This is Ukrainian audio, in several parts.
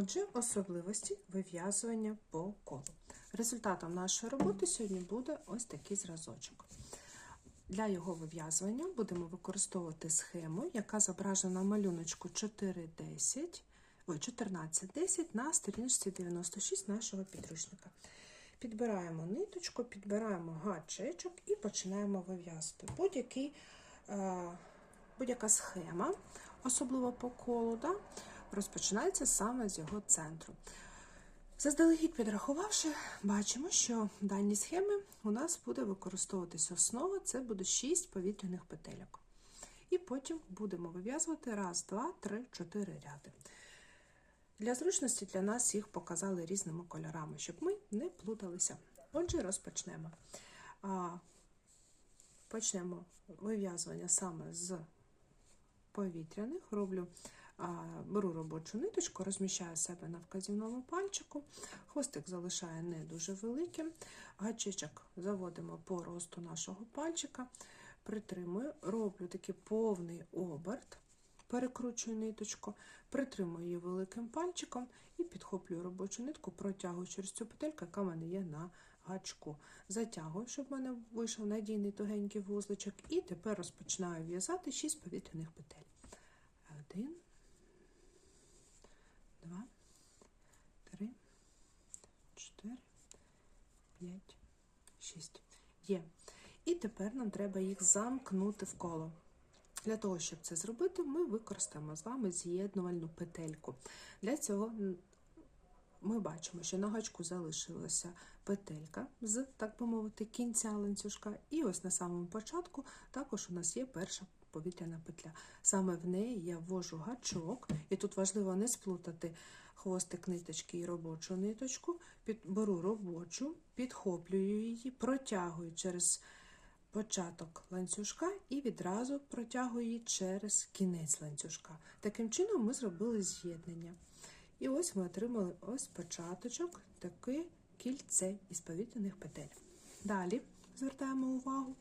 Отже, особливості вив'язування по колу. Результатом нашої роботи сьогодні буде ось такий зразочок. Для його вив'язування будемо використовувати схему, яка зображена на малюночку 4.10, ой, 14.10 на сторіночці 96 нашого підручника. Підбираємо ниточку, підбираємо гачечок і починаємо вив'язувати. Е, будь-яка схема, особливо по колу, да, розпочинається саме з його центру. Заздалегідь підрахувавши, бачимо, що в даній схемі у нас буде використовуватися основа, це буде 6 повітряних петельок. І потім будемо вив'язувати раз, два, три, чотири ряди. Для зручності для нас їх показали різними кольорами, щоб ми не плуталися. Отже, розпочнемо. Почнемо вив'язування саме з повітряних. Роблю, беру робочу ниточку, розміщаю себе на вказівному пальчику, хвостик залишаю не дуже великим, гачечок заводимо по росту нашого пальчика, притримую, роблю такий повний оберт. Перекручую ниточку, притримую її великим пальчиком і підхоплюю робочу нитку, протягую через цю петельку, яка в мене є на гачку. Затягую, щоб в мене вийшов надійний тугенький вузличок, і тепер розпочинаю в'язати 6 повітряних петель. Один, 6 є. І тепер нам треба їх замкнути в коло. Для того, щоб це зробити, ми використаємо з вами з'єднувальну петельку. Для цього ми бачимо, що на гачку залишилася петелька з, так би мовити, кінця ланцюжка. І ось на самому початку також у нас є перша повітряна петля. Саме в неї я ввожу гачок, і тут важливо не сплутати хвостик ниточки і робочу ниточку. Беру робочу, підхоплюю її, протягую через початок ланцюжка і відразу протягую її через кінець ланцюжка. Таким чином ми зробили з'єднання. І ось ми отримали ось початочок, таке кільце із повітряних петель. Далі звертаємо увагу.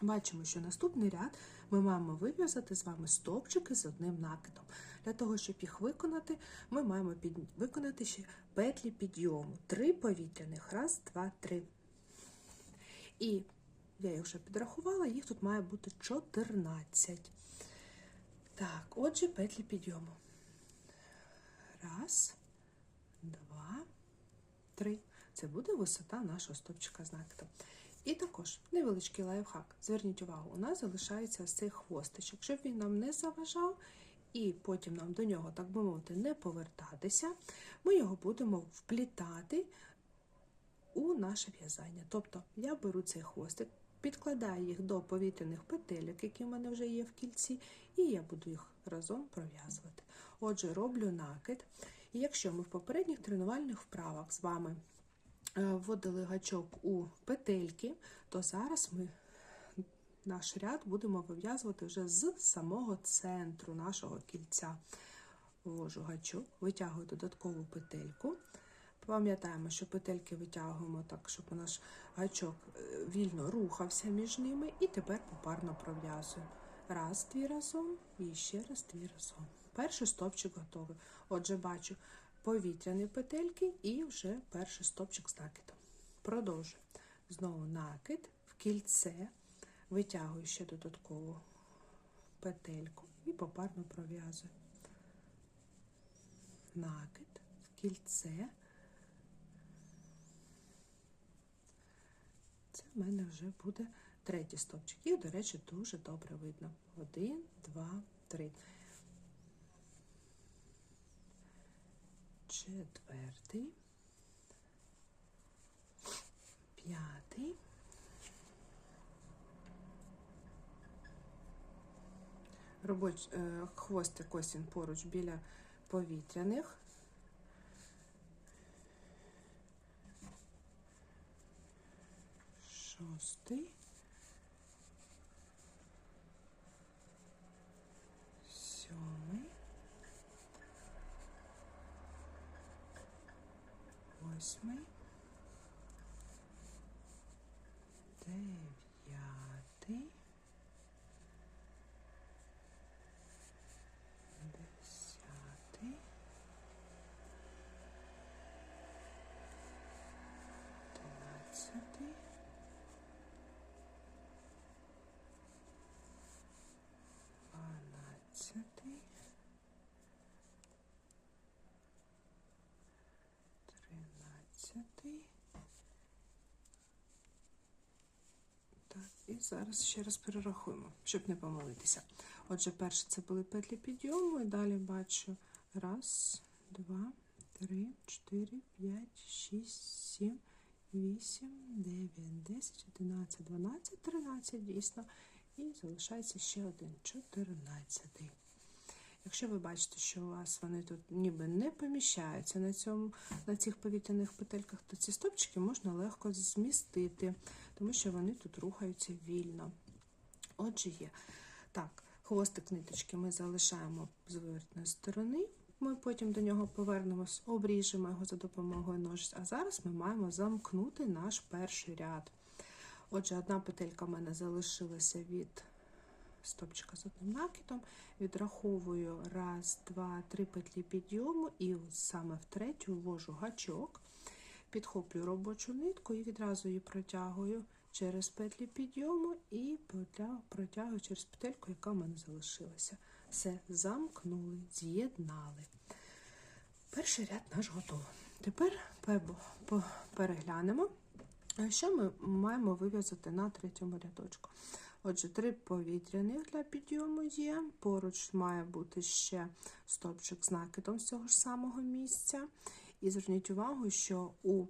Бачимо, що наступний ряд ми маємо вив'язати з вами стовпчики з одним накидом. Для того, щоб їх виконати, ми маємо під... виконати ще петлі підйому. Три повітряних. Раз, два, три. І я їх вже підрахувала, їх тут має бути 14. Так, отже, петлі підйому. Раз, два, три. Це буде висота нашого стопчика з накидом. І також невеличкий лайфхак. Зверніть увагу, у нас залишається ось цей хвостичок, щоб він нам не заважав, і потім нам до нього, так би мовити, не повертатися, ми його будемо вплітати у наше в'язання. Тобто я беру цей хвостик, підкладаю їх до повітряних петельок, які в мене вже є в кільці, і я буду їх разом пров'язувати. Отже, роблю накид. І якщо ми в попередніх тренувальних вправах з вами вводили гачок у петельки, то зараз ми наш ряд будемо вив'язувати вже з самого центру нашого кільця. Ввожу гачок, витягую додаткову петельку. Пам'ятаємо, що петельки витягуємо так, щоб наш гачок вільно рухався між ними, і тепер попарно пров'язуємо. Раз, дві разом, і ще раз дві разом. Перший стопчик готовий. Отже, бачу повітряні петельки і вже перший стопчик з накидом. Продовжую. Знову накид в кільце, витягую ще додаткову петельку і попарно пров'язую. Накид в кільце. Це в мене вже буде третій стопчик. Їх, до речі, дуже добре видно. Один, два, три. Четвертий. П'ятий. Робоч, хвостик ось він поруч біля повітряних. Шостий. Trust me. Зараз ще раз перерахуємо, щоб не помилитися. Отже, перше це були петлі підйому, і далі бачу раз, два, три, чотири, п'ять, шість, сім, вісім, дев'ять, десять, одинадцять, дванадцять, тринадцять, дійсно. І залишається ще один, чотирнадцятий. Якщо ви бачите, що у вас вони тут ніби не поміщаються на цьому, на цих повітряних петельках, то ці стопчики можна легко змістити, тому що вони тут рухаються вільно. Отже, є. Так, хвостик ниточки ми залишаємо з вивертної сторони. Ми потім до нього повернемось, обріжемо його за допомогою ножиць. А зараз ми маємо замкнути наш перший ряд. Отже, одна петелька в мене залишилася від стопчика з одним накидом. Відраховую раз, два, три петлі підйому, і саме в третю ввожу гачок, підхоплюю робочу нитку і відразу її протягую через петлі підйому і протягую через петельку, яка в мене залишилася. Все, замкнули, з'єднали. Перший ряд наш готовий. Тепер переглянемо, що ми маємо вив'язати на третьому рядочку. Отже, три повітряних для підйому є. Поруч має бути ще стопчик з накидом з цього ж самого місця. І зверніть увагу, що у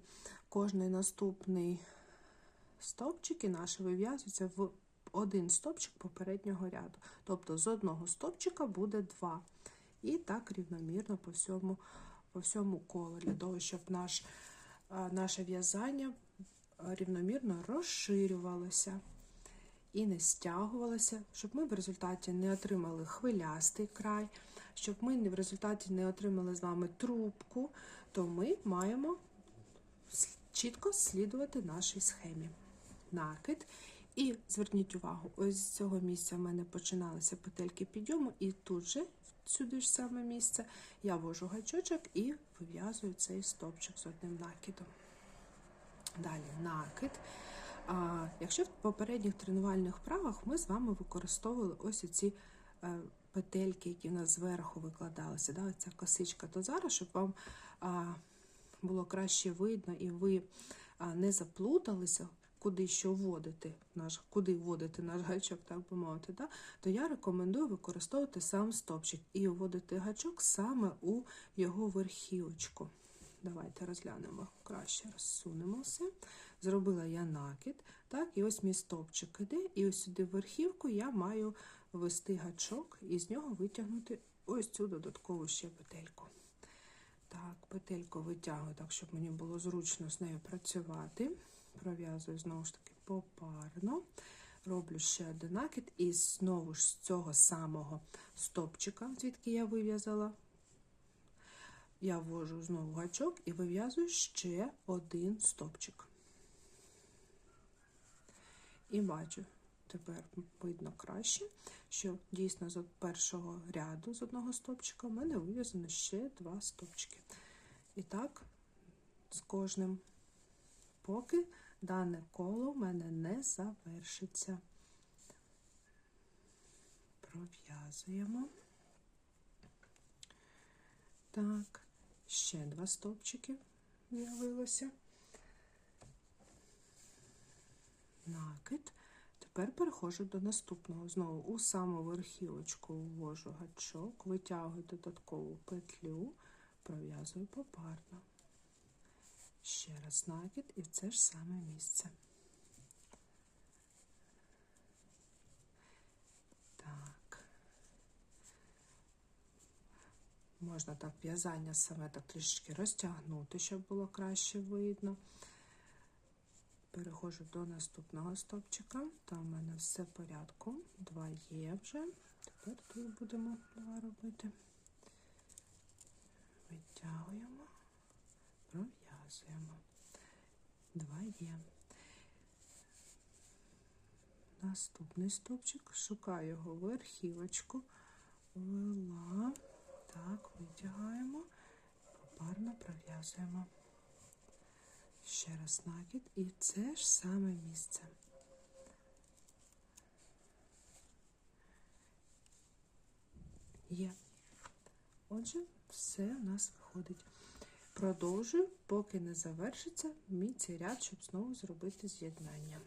кожний наступний стовпчик і наші вив'язується в один стопчик попереднього ряду. Тобто з одного стопчика буде два. І так рівномірно по всьому по всьому колу, для того, щоб наш, наше в'язання рівномірно розширювалося і не стягувалося, щоб ми в результаті не отримали хвилястий край, щоб ми в результаті не отримали з вами трубку, то ми маємо чітко слідувати нашій схемі. Накид. І зверніть увагу, ось з цього місця в мене починалися петельки підйому, і тут же, сюди ж саме місце, я ввожу гачочок і вив'язую цей стовпчик з одним накидом. Далі накид. А, Якщо в попередніх тренувальних вправах ми з вами використовували ось ці е, петельки, які в нас зверху викладалися, да, ця косичка, то зараз, щоб вам було краще видно і ви не заплуталися, куди що вводити, наш, куди вводити наш гачок, так би мовити, да, то я рекомендую використовувати сам стопчик і вводити гачок саме у його верхівочку. Давайте розглянемо краще, розсунемо все. Зробила я накид, так, і ось мій стовпчик іде, і ось сюди в верхівку я маю ввести гачок і з нього витягнути ось цю додаткову ще петельку. Так, петельку витягую так, щоб мені було зручно з нею працювати. Пров'язую знову ж таки попарно. Роблю ще один накид, і знову ж з цього самого стопчика, звідки я вив'язала, я ввожу знову гачок і вив'язую ще один стопчик. І бачу, тепер видно краще, що дійсно з першого ряду з одного стопчика в мене вив'язано ще два стопчики. І так, з кожним, поки дане коло в мене не завершиться. Пров'язуємо. Так, ще два стовпчики з'явилося. Накид. Тепер переходжу до наступного. Знову у саму верхівочку ввожу гачок, витягую додаткову петлю, пров'язую попарно. Ще раз накид і в це ж саме місце. Так. Можна так в'язання саме так трішечки розтягнути, щоб було краще видно. Переходжу до наступного стовпчика. Там в мене все в порядку. Два є вже. Тепер тут будемо два робити. Витягуємо, пров'язуємо. Два є. Наступний стовпчик, шукаю його верхівочку, вела, так, витягаємо, попарно пров'язуємо. Ще раз накид і це ж саме місце. Є. Отже, все у нас виходить. Продовжую, поки не завершиться мій цей ряд, щоб знову зробити з'єднання.